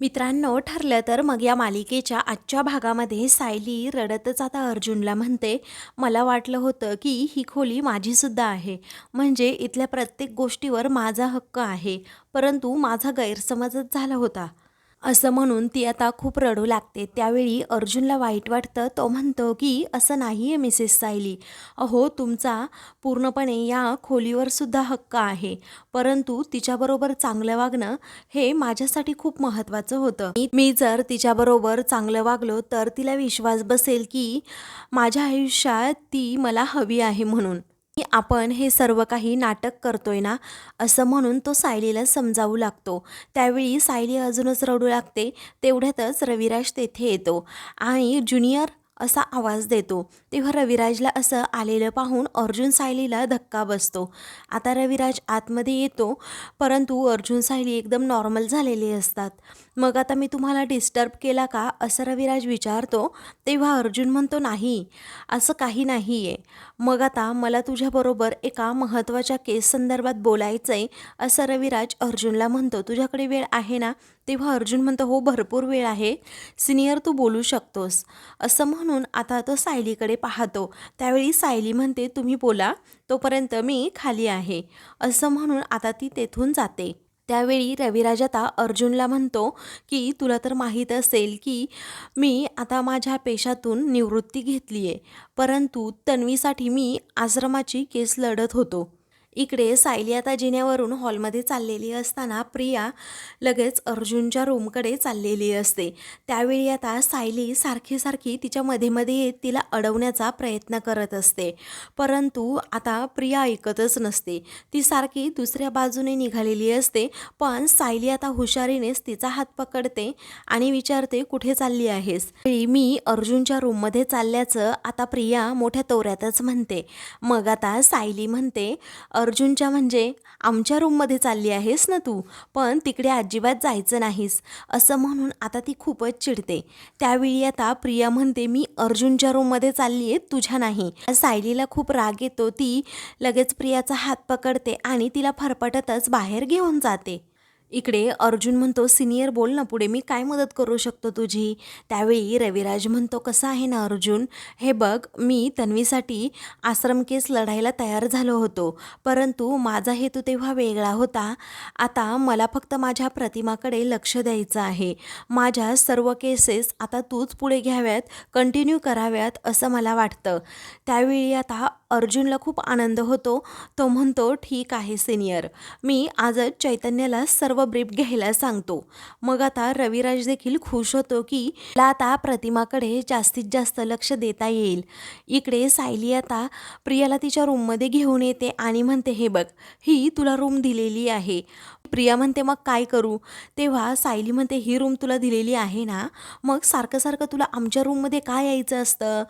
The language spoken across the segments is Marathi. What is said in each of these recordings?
मित्रांनो ठरलं तर मग या मालिकेच्या आजच्या भागामध्ये सायली रडतच आता अर्जुनला म्हणते मला वाटलं होतं की ही खोली माझीसुद्धा आहे. म्हणजे इथल्या प्रत्येक गोष्टीवर माझा हक्क आहे. परंतु माझा गैरसमजच झाला होता. असं म्हणून ती आता खूप रडू लागते. त्यावेळी अर्जुनला वाईट वाटतं. तो म्हणतो की असं नाही आहे मिसेस सायली. अहो तुमचा पूर्णपणे या खोलीवर सुद्धा हक्क आहे. परंतु तिच्याबरोबर चांगलं वागणं हे माझ्यासाठी खूप महत्त्वाचं होतं. मी- जर तिच्याबरोबर चांगलं वागलो तर तिला विश्वास बसेल की माझ्या आयुष्यात ती मला हवी आहे म्हणून. आपण हे सर्व काही नाटक करतोय ना असं म्हणून तो सायलीला समजावू लागतो. त्यावेळी सायली अजूनच रडू लागते तेवढ्यातच रविराज तेथे येतो आणि ज्युनियर असा आवाज देतो. तेव्हा रविराजला असं आलेलं पाहून अर्जुन सायलीला धक्का बसतो. आता रविराज आतमध्ये येतो परंतु अर्जुन सायली एकदम नॉर्मल झालेली असतात. मग आता मी तुम्हाला डिस्टर्ब केला का? असं रविराज विचारतो. तेव्हा अर्जुन म्हणतो नाही असं काही नाही आहे मग आता मला तुझ्याबरोबर एका महत्त्वाच्या केस संदर्भात बोलायचं आहे असं रविराज अर्जुनला म्हणतो. तुझ्याकडे वेळ आहे ना? तेव्हा अर्जुन म्हणतो हो भरपूर वेळ आहे. सिनियर तू बोलू शकतोस. असं म्हणून आता तो सायलीकडे पाहतो. त्यावेळी सायली म्हणते तुम्ही बोला. तोपर्यंत मी खाली आहे. असं म्हणून आता ती तेथून जाते. त्यावेळी रविराज आता अर्जुनला म्हणतो की तुला तर माहीत असेल की मी आता माझ्या पेशातून निवृत्ती घेतली आहे परंतु तन्वीसाठी मी आश्रमाची केस लढत होतो. इकडे सायली आता जिन्यावरून हॉलमध्ये चाललेली असताना प्रिया लगेच अर्जुनच्या रूमकडे चाललेली असते. त्यावेळी आता सायली सारखी सारखी तिच्या मध्ये मध्ये येत तिला अडवण्याचा प्रयत्न करत असते. परंतु आता प्रिया ऐकतच नसते. ती सारखी दुसऱ्या बाजूने निघालेली असते पण सायली आता हुशारीनेच तिचा हात पकडते आणि विचारते कुठे चालली आहेस? मी अर्जुनच्या रूममध्ये चालल्याचं आता प्रिया मोठ्या तोऱ्यातच म्हणते. मग आता सायली म्हणते अर्जुनच्या म्हणजे आमच्या रूममध्ये चालली आहेस ना तू? पण तिकडे अजिबात जायचं नाहीस. असं म्हणून आता ती खूपच चिडते. त्यावेळी आता प्रिया म्हणते मी अर्जुनच्या रूममध्ये चालली आहे तुझ्या नाही. सायलीला खूप राग येतो. ती लगेच प्रियाचा हात पकडते आणि तिला फरफटतच बाहेर घेऊन जाते. इकडे अर्जुन म्हणतो सिनियर बोल ना पुढे मी काय मदत करू शकतो तुझी? त्यावेळी रविराज म्हणतो कसं आहे ना अर्जुन? हे बघ मी तन्वीसाठी आश्रम केस लढायला तयार झालो होतो परंतु माझा हेतू तेव्हा वेगळा होता. आता मला फक्त माझ्या प्रतिमाकडे लक्ष द्यायचं आहे. माझ्या सर्व केसेस आता तूच पुढे घ्याव्यात कंटिन्यू कराव्यात असं मला वाटतं. त्यावेळी आता अर्जुनला खूप आनंद होतो. तो म्हणतो ठीक आहे सिनियर मी आजच चैतन्याला सर्व ब्रीफ घ्यायला सांगतो. मग आता रविराज देखील खुश होतो की मला आता प्रतिमाकडे जास्तीत जास्त लक्ष देता येईल. इकडे सायली आता प्रियाला तिच्या रूममध्ये घेऊन येते आणि म्हणते हे बघ ही तुला रूम दिलेली आहे. प्रिया म्हणते मग काय करू? तेव्हा सायली म्हणते ही रूम तुला दिलेली आहे ना मग सारखं सारखं तुला आमच्या रूममध्ये काय यायचं असतं?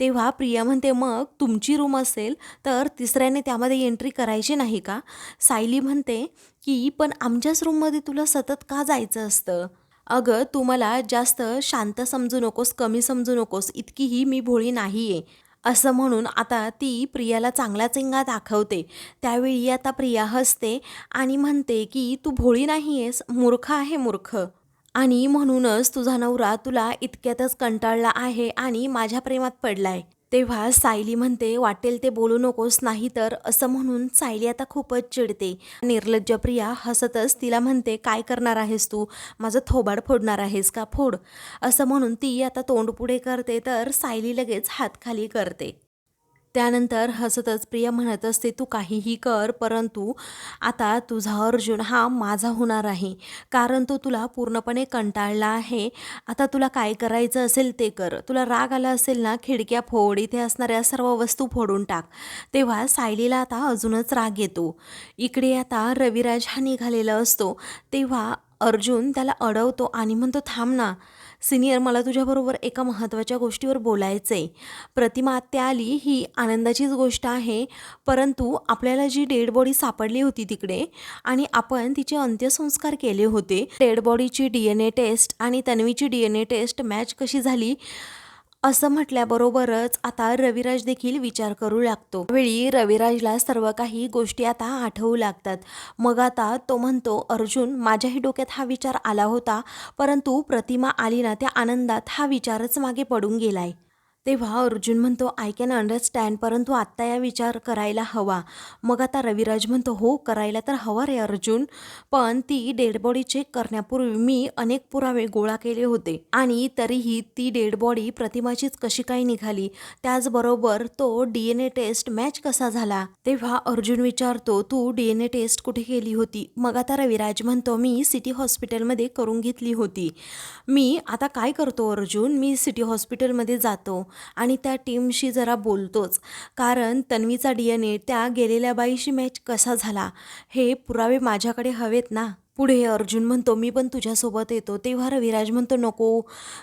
तेव्हा प्रिया म्हणते मग तुमची रूम असेल तर तिसऱ्याने त्यामध्ये एंट्री करायची नाही का? सायली म्हणते की पण आमच्याच रूममध्ये तुला सतत का जायचं असतं? अगं तू मला जास्त शांत समजू नकोस कमी समजू नकोस इतकीही मी भोळी नाही आहे असं म्हणून आता ती प्रियाला चांगला चिंगा दाखवते. त्यावेळी आता प्रिया हसते आणि म्हणते की तू भोळी नाही आहेस मूर्ख आहे मूर्ख. आणि म्हणूनच तुझा नवरा तुला इतक्यातच कंटाळला आहे आणि माझ्या प्रेमात पडलाय. तेव्हा सायली म्हणते वाटेल ते बोलू नकोस नाही तर असं म्हणून सायली आता खूपच चिडते. निर्लज्ज प्रिया हसतच तिला म्हणते काय करणार आहेस तू? माझं थोबाड फोडणार आहेस का? फोड. असं म्हणून ती आता तोंड पुढे करते तर सायली लगेच हात खाली करते. त्यानंतर हसतच प्रिया म्हणत असते तू काहीही कर परंतु आता तुझा अर्जुन हा माझा होणार आहे. कारण तो तुला पूर्णपणे कंटाळला आहे. आता तुला काय करायचं असेल ते कर. तुला राग आला असेल ना खिडक्या फोड. इथे असणाऱ्या सर्व वस्तू फोडून टाक. तेव्हा सायलीला आता अजूनच राग येतो. इकडे आता रविराज हा निघालेला असतो. तेव्हा अर्जुन त्याला अडवतो आणि म्हणतो थांब ना. सिनियर मला तुझ्याबरोबर एका महत्त्वाच्या गोष्टीवर बोलायचं आहे प्रतिमा आत्या आली ही आनंदाचीच गोष्ट आहे. परंतु आपल्याला जी डेड बॉडी सापडली होती तिकडे आणि आपण तिचे अंत्यसंस्कार केले होते डेड बॉडीची डी एन ए टेस्ट आणि तन्वीची D N A test match कशी झाली असं म्हटल्याबरोबरच आता रविराज देखील विचार करू लागतो. वेळी रविराजला सर्व काही गोष्टी आता आठवू लागतात. मग आता तो म्हणतो अर्जुन माझ्याही डोक्यात हा विचार आला होता परंतु प्रतिमा आली ना त्या आनंदात हा विचारच मागे पडून गेलाय. तेव्हा अर्जुन म्हणतो आय कॅन अंडरस्टँड परंतु आत्ता या विचार करायला हवा. मग आता रविराज म्हणतो हो करायला तर हवा रे अर्जुन. पण ती डेड बॉडी चेक करण्यापूर्वी मी अनेक पुरावे गोळा केले होते. आणि तरीही ती डेड बॉडी प्रतिमाचीच कशी काय निघाली? त्याचबरोबर तो D N A test match कसा झाला? तेव्हा अर्जुन विचारतो तू डी एन ए टेस्ट कुठे केली होती? मग आता रविराज म्हणतो मी सिटी हॉस्पिटलमध्ये करून घेतली होती. मी? आता काय करतो अर्जुन? मी सिटी हॉस्पिटलमध्ये जातो. आणि त्या टीमशी जरा बोलतोच. कारण तन्वीचा डी एन ए त्या गेलेल्या बाईशी मॅच कसा झाला हे पुरावे माझ्याकडे हवेत ना. पुढे अर्जुन म्हणतो मी पण तुझ्यासोबत येतो. तेव्हा रविराज म्हणतो नको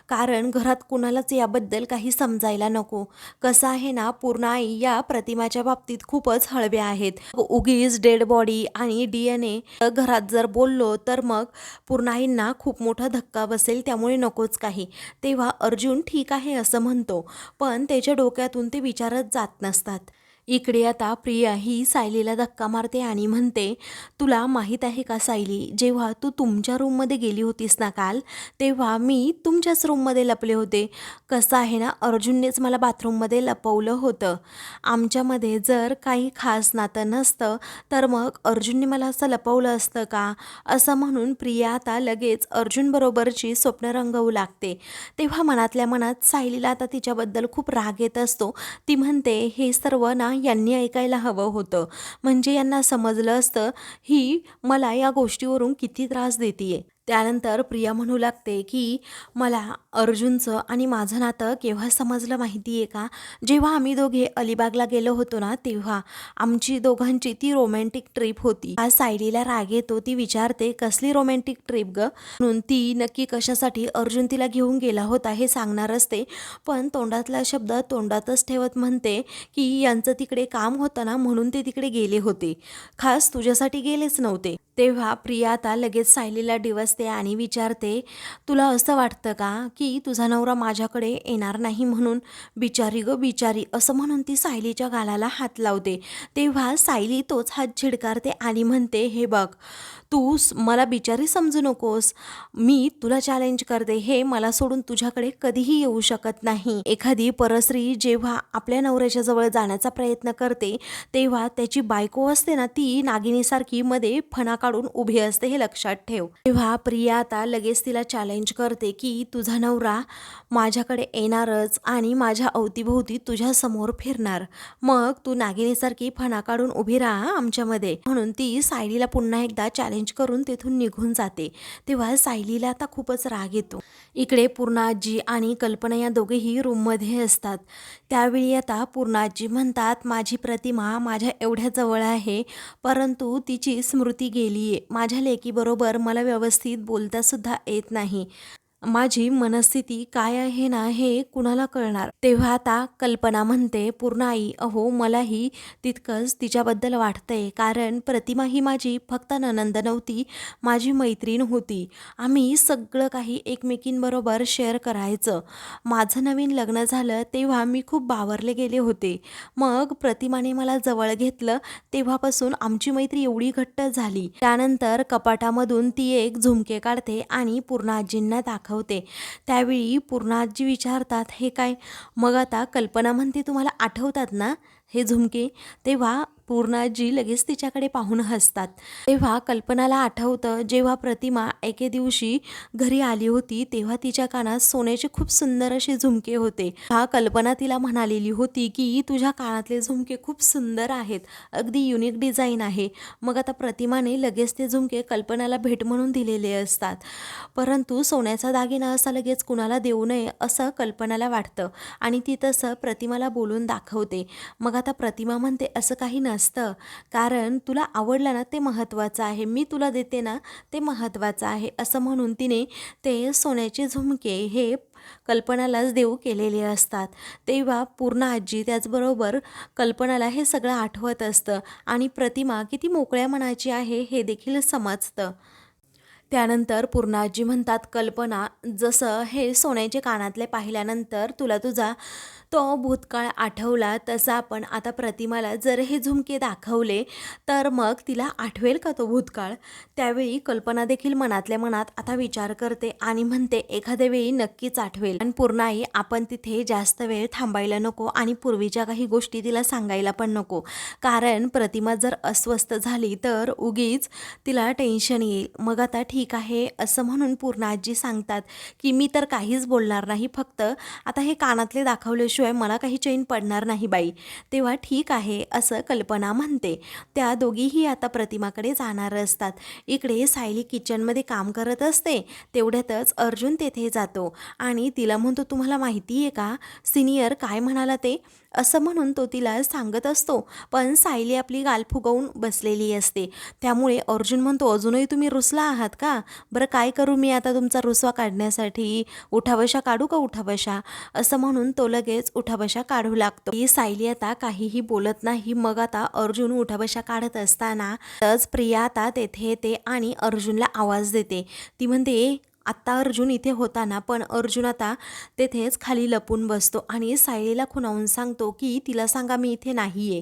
कारण घरात कुणालाच याबद्दल काही समजायला नको. कसं आहे ना पूर्ण आई या प्रतिमाच्या बाबतीत खूपच हळव्या आहेत. उगीच डेड बॉडी आणि डी एन ए घरात जर बोललो तर मग पूर्णाईंना खूप मोठा धक्का बसेल त्यामुळे नकोच काही. तेव्हा अर्जुन ठीक आहे असं म्हणतो. पण त्याच्या डोक्यातून ते विचारत जात नसतात. इकडे आता प्रिया ही सायलीला धक्का मारते आणि म्हणते तुला माहीत आहे का सायली जेव्हा तू तुमच्या रूममध्ये गेली होतीस ना काल तेव्हा मी तुमच्याच रूममध्ये लपले होते. कसं आहे ना अर्जुननेच मला बाथरूममध्ये लपवलं होतं. आमच्यामध्ये जर काही खास नातं नसतं तर मग अर्जुनने मला असं लपवलं असतं का? असं म्हणून प्रिया आता लगेच अर्जुनबरोबरची स्वप्न रंगवू लागते. तेव्हा मनातल्या मनात सायलीला आता तिच्याबद्दल खूप राग येत असतो. ती म्हणते हे सर्व ना यांनी ऐकायला हवं होतं. म्हणजे यांना समजलं असतं ही मला या गोष्टीवरून किती त्रास देते त्यानंतर प्रिया म्हणू लागते की मला अर्जुनचं आणि माझं नातं केव्हा समजलं माहिती आहे का? जेव्हा आम्ही दोघे अलिबागला गेलो होतो ना तेव्हा आमची दोघांची ती रोमॅन्टिक ट्रिप होती. आज सायलीला राग येतो ती विचारते कसली रोमॅन्टिक ट्रिप ग? म्हणून ती नक्की कशासाठी अर्जुन तिला घेऊन गेला होता हे सांगणार असते. पण तोंडातला शब्द तोंडातच ठेवत म्हणते की यांचं तिकडे काम होतं ना म्हणून ते तिकडे गेले होते. खास तुझ्यासाठी गेलेच नव्हते. तेव्हा प्रिया आता लगेच सायलीला असते आणि विचारते तुला असं वाटतं का की तुझा नवरा माझ्याकडे येणार नाही म्हणून? बिचारी ग बिचारी. असं म्हणून ती सायलीच्या गालाला हात लावते. तेव्हा सायली तोच हात झिडकारते आणि म्हणते हे बघ तू मला बिचारी समजू नकोस. मी तुला चॅलेंज करते. हे मला सोडून तुझ्याकडे कधीही येऊ शकत नाही. एखादी परस्त्री जेव्हा आपल्या नवऱ्याच्या जवळ जाण्याचा प्रयत्न करते तेव्हा त्याची बायको असते ना ती नागिनीसारखी मध्ये फणा काढून उभी असते हे लक्षात ठेव. तेव्हा प्रिया आता लगेच तिला चॅलेंज करते की तुझा नवरा माझ्याकडे येणारच आणि माझ्या अवतीभोवती तुझ्या समोर फिरणार. मग तू नागिनीसारखी फणा काढून उभी राहा आमच्यामध्ये. म्हणून ती सायलीला पुन्हा एकदा चॅलेंज चॅलेंज करून तेथून निघून जाते. तेव्हा सायलीला आता खूपच राग येतो. इकडे पूर्णाजी आणि कल्पना या दोघेही रूममध्ये असतात. त्यावेळी आता पूर्णाजी म्हणतात माझी प्रतिमा माझ्या एवढ्या जवळ आहे परंतु तिची स्मृती गेली आहे माझ्या लेकीबरोबर मला व्यवस्थित बोलतासुद्धा येत नाही. माझी मनस्थिती काय आहे ना हे कुणाला कळणार? तेव्हा आता कल्पना म्हणते पूर्ण आई अहो मलाही तितकंच तिच्याबद्दल वाटतंय. कारण प्रतिमा ही माझी फक्त ननंद नव्हती माझी मैत्रीण होती. आम्ही सगळं काही एकमेकींबरोबर शेअर करायचं. माझं नवीन लग्न झालं तेव्हा मी खूप बावरले गेले होते. मग प्रतिमाने मला जवळ घेतलं तेव्हापासून आमची मैत्री एवढी घट्ट झाली. त्यानंतर कपाटामधून ती एक झुमके काढते आणि पूर्णाजींना दाखवते. त्यावेळी पूर्णाजी विचारतात हे काय? मग आता कल्पना म्हणते तुम्हाला आठवतात ना हे झुमके? तेव्हा पूर्णाजी लगेच तिच्याकडे पाहून हसतात. तेव्हा कल्पनाला आठवतं जेव्हा प्रतिमा एके दिवशी घरी आली होती तेव्हा तिच्या कानात सोन्याचे खूप सुंदर असे झुमके होते. हा कल्पना तिला म्हणालेली होती की तुझ्या कानातले झुमके खूप सुंदर आहेत. अगदी युनिक डिझाईन आहे. मग आता प्रतिमाने लगेच ते झुमके कल्पनाला भेट म्हणून दिलेले असतात. परंतु सोन्याचा दागिना असा लगेच कुणाला देऊ नये असं कल्पनाला वाटतं. आणि ती तसं प्रतिमाला बोलून दाखवते. मग आता प्रतिमा म्हणते असं काही असतं. कारण तुला आवडलं ना ते महत्त्वाचं आहे. मी तुला देते ना ते महत्त्वाचं आहे. असं म्हणून तिने ते सोन्याचे झुमके हे कल्पनालाच देऊ केलेले असतात. तेव्हा पूर्ण आजी त्याचबरोबर कल्पनाला हे सगळं आठवत असतं आणि प्रतिमा किती मोकळ्या मनाची आहे हे देखील समजतं. त्यानंतर पूर्णाजी म्हणतात कल्पना जसं हे सोन्याचे कानातले पाहिल्यानंतर तुला तुझा तो भूतकाळ आठवला तसं आपण आता प्रतिमाला जर हे झुमके दाखवले तर मग तिला आठवेल का तो भूतकाळ? त्यावेळी कल्पना देखील मनातल्या मनात आता विचार करते आणि म्हणते एखाद्या वेळी नक्कीच आठवेल. पण पूर्णाई आपण तिथे जास्त वेळ थांबायला नको आणि पूर्वीच्या काही गोष्टी तिला सांगायला पण नको. कारण प्रतिमा जर अस्वस्थ झाली तर उगीच तिला टेन्शन येईल. मग आता ठीक आहे असं म्हणून पूर्ण आजी सांगतात की मी तर काहीच बोलणार नाही. फक्त आता हे कानातले दाखवले दाखवल्याशिवाय मला काही चैन पडणार नाही बाई. तेव्हा ठीक आहे असं कल्पना म्हणते. त्या दोघीही आता प्रतिमाकडे जाणार असतात. इकडे सायली किचनमध्ये काम करत असते. तेवढ्यातच अर्जुन तेथे जातो. आणि तिला म्हणतो तुम्हाला माहिती आहे का? सिनियर काय म्हणाला ते? असं म्हणून तो तिला सांगत असतो. पण सायली आपली गाल फुगवून बसलेली असते. त्यामुळे अर्जुन म्हणतो अजूनही तुम्ही रुसला आहात का? बरं काय करू मी आता तुमचा रुसवा काढण्यासाठी? उठाबशा काढू का उठाबशा? असं म्हणून तो लगेच उठाबशा काढू लागतो. ही सायली आता काहीही बोलत नाही. मग आता अर्जुन उठाबशा काढत असताना तच प्रिया आता तेथे येते आणि अर्जुनला आवाज देते. ती म्हणते आत्ता अर्जुन इथे होता ना पण अर्जुन आता तेथेच खाली लपून बसतो आणि सायलीला खुणावून सांगतो की तिला सांगा मी इथे नाही आहे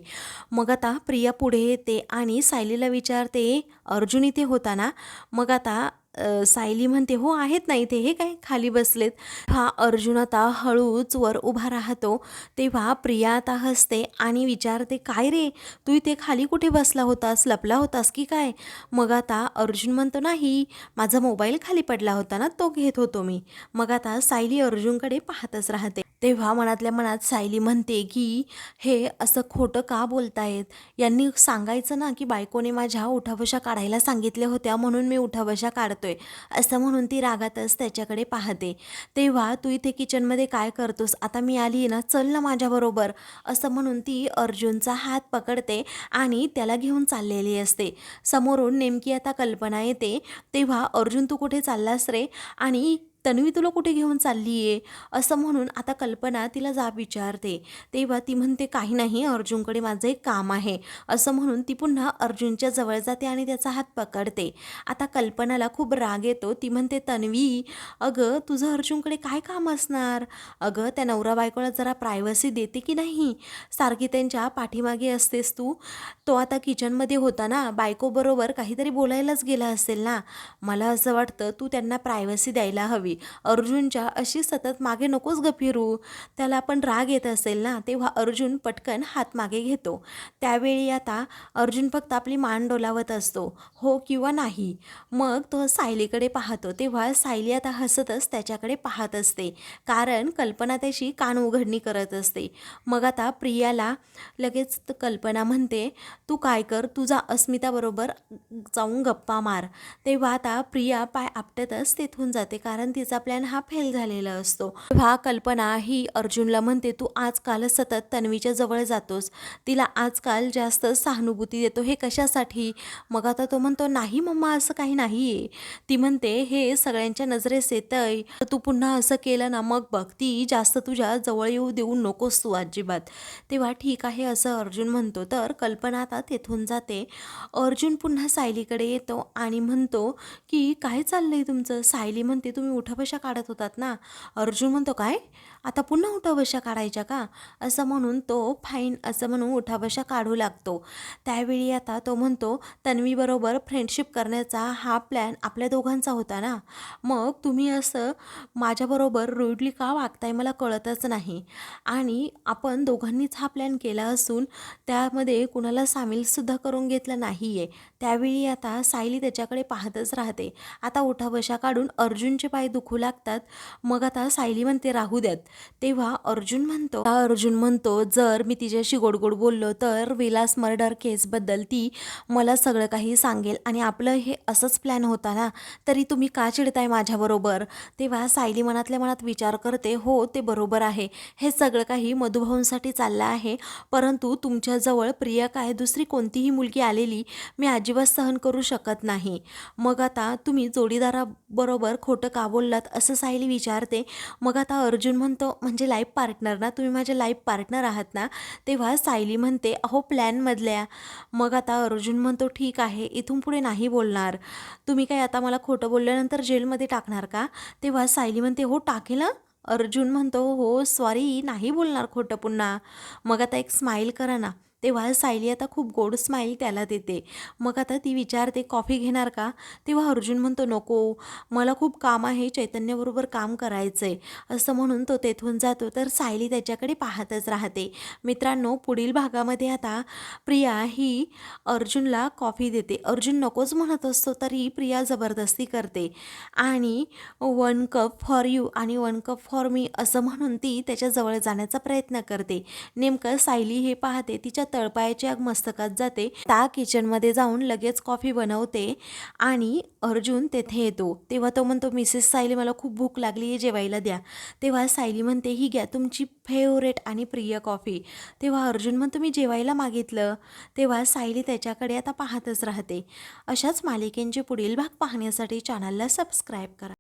मग आता प्रिया पुढे येते आणि सायलीला विचारते अर्जुन इथे होता ना? मग आता सायली म्हणते हो आहेत ना इथे हे काय? खाली बसलेत. हा अर्जुन आता हळूच वर उभा राहतो. तेव्हा प्रिया आता हसते आणि विचारते काय रे? तू इथे खाली कुठे बसला होतास? लपला होतास की काय? मग आता अर्जुन म्हणतो नाही माझा मोबाईल खाली पडला होता ना तो घेत होतो मी. मग आता सायली अर्जुनकडे पाहतच राहते. तेव्हा मनातल्या मनात सायली म्हणते की हे असं खोटं का बोलतायत? यांनी सांगायचं ना की बायकोने माझ्या उठाबशा काढायला सांगितल्या होत्या म्हणून मी उठाबशा काढतोय. असं म्हणून ती रागातच त्याच्याकडे पाहते. तेव्हा तू इथे किचनमध्ये काय करतोस? आता मी आली आहे ना चल ना माझ्याबरोबर असं म्हणून ती अर्जुनचा हात पकडते आणि त्याला घेऊन चाललेली असते. समोरून नेमकी आता कल्पना येते. तेव्हा अर्जुन तू कुठे चाललास रे? आणि तन्वी तुला कुठे घेऊन चालली आहे असं म्हणून आता कल्पना तिला जाब विचारते. तेव्हा ती म्हणते काही नाही अर्जुनकडे माझं एक काम आहे. असं म्हणून ती पुन्हा अर्जुनच्या जवळ जाते आणि त्याचा हात पकडते. आता कल्पनाला खूप राग येतो. ती म्हणते तन्वी अगं तुझं अर्जुनकडे काय काम असणार? अगं त्या नवरा बायकोला जरा प्रायव्हसी देते की नाही? सारखी त्यांच्या पाठीमागे असतेस तू. तो आता किचनमध्ये होता ना. बायकोबरोबर काहीतरी बोलायलाच गेला असेल ना. मला असं वाटतं तू त्यांना प्रायव्हसी द्यायला हवी. अर्जुनच्या अशी सतत मागे नकोच ग फिरू त्याला पण राग येत असेल ना तेव्हा अर्जुन पटकन हात मागे घेतो. त्यावेळी आता अर्जुन फक्त आपली मान डोलावत असतो. हो किंवा नाही? मग तो सायलीकडे पाहतो. तेव्हा सायली आता हसतच त्याच्याकडे पाहत असते. कारण कल्पना त्याची कान उघडणी करत असते. मग आता प्रियाला लगेच कल्पना म्हणते तू काय कर? तुझा अस्मिताबरोबर जाऊन गप्पा मार. तेव्हा आता प्रिया पाय आपटतच तिथून जाते. कारण तिचा प्लॅन हा फेल झालेला असतो. तेव्हा कल्पना ही अर्जुनला म्हणते तू आजकाल सतत तन्वीच्या जवळ जातोस. तिला आजकाल जास्त सहानुभूती देतो. हे कशासाठी? मग आता तो म्हणतो नाही मम्मा असं काही नाही आहे ती म्हणते हे सगळ्यांच्या नजरेस येतंय. तू पुन्हा असं केलं ना मग बघ ती जास्त तुझ्या जवळ येऊ देऊ नकोस तू अजिबात. तेव्हा ठीक आहे असं अर्जुन म्हणतो. तर कल्पना आता तेथून जाते. अर्जुन पुन्हा सायलीकडे येतो आणि म्हणतो की काय चाललंय तुमचं? सायली म्हणते तुम्ही उठाबशा काढत होतात ना? अर्जुन म्हणतो काय? आता पुन्हा उठावशा काढायच्या का? असं म्हणून तो फाईन असं म्हणून उठावशा काढू लागतो. त्यावेळी आता तो म्हणतो तन्वीबरोबर फ्रेंडशिप करण्याचा हा प्लॅन आपल्या दोघांचा होता ना? मग तुम्ही असं माझ्याबरोबर रुडली का वागताय मला कळतच नाही. आणि आपण दोघांनीच हा प्लॅन केला असून त्यामध्ये कुणाला सामीलसुद्धा करून घेतलं नाही आहे त्यावेळी आता सायली त्याच्याकडे पाहतच राहते. आता उठावशा काढून अर्जुनचे पाय दुखू लागतात. मग आता सायली म्हणते राहू द्यात. तेव्हा अर्जुन म्हणतो अर्जुन म्हणतो जर मी तिच्याशी गोडगोड बोललो तर विलास मर्डर केसबद्दल ती मला सगळं काही सांगेल आणि आपलं हे असंच प्लॅन होता ना तरी तुम्ही का चिडताय माझ्याबरोबर? तेव्हा सायली मनातल्या मनात विचार करते हो ते बरोबर आहे. हे सगळं काही मधुभाऊंसाठी चाललं आहे परंतु तुमच्याजवळ प्रिया काय दुसरी कोणतीही मुलगी आलेली मी अजिबात सहन करू शकत नाही. मग आता तुम्ही जोडीदाराबरोबर खोटं का बोललात? असं सायली विचारते. मग आता अर्जुन म्हणतो तो म्हणजे लाईफ पार्टनर ना तुम्ही माझे लाईफ पार्टनर आहात ना तेव्हा सायली म्हणते अहो प्लॅनमधल्या मग आता अर्जुन म्हणतो ठीक आहे इथून पुढे नाही बोलणार. तुम्ही काय आता मला खोटं बोलल्यानंतर जेलमध्ये टाकणार का? तेव्हा सायली म्हणते हो टाकेल ना अर्जुन म्हणतो हो सॉरी नाही बोलणार खोटं पुन्हा. मग आता एक स्माईल करा ना. तेव्हा सायली आता खूप गोड स्माईल त्याला देते. मग आता ती विचारते कॉफी घेणार का? तेव्हा अर्जुन म्हणतो नको. मला खूप काम आहे चैतन्याबरोबर काम करायचं आहे असं म्हणून तो तेथून जातो. तर सायली त्याच्याकडे पाहतच राहते. मित्रांनो पुढील भागामध्ये आता प्रिया ही अर्जुनला कॉफी देते. अर्जुन नकोच म्हणत असतो तरी प्रिया जबरदस्ती करते. आणि वन कप फॉर यू आणि वन कप फॉर मी असं म्हणून ती त्याच्याजवळ जाण्याचा प्रयत्न करते. नेमकं सायली हे पाहते तिच्या तळपायाच्या मस्तकात जाते. त्या किचनमध्ये जाऊन लगेच कॉफी बनवते आणि अर्जुन तेथे येतो. तेव्हा तो म्हणतो मिसेस सायली मला खूप भूक लागली आहे जेवायला द्या. तेव्हा सायली म्हणते ही घ्या तुमची फेवरेट आणि प्रिय कॉफी. तेव्हा अर्जुन म्हणतो मी जेवायला मागितलं. तेव्हा सायली त्याच्याकडे आता पाहतच राहते. अशाच मालिकेंचे पुढील भाग पाहण्यासाठी चॅनलला सबस्क्राईब करा.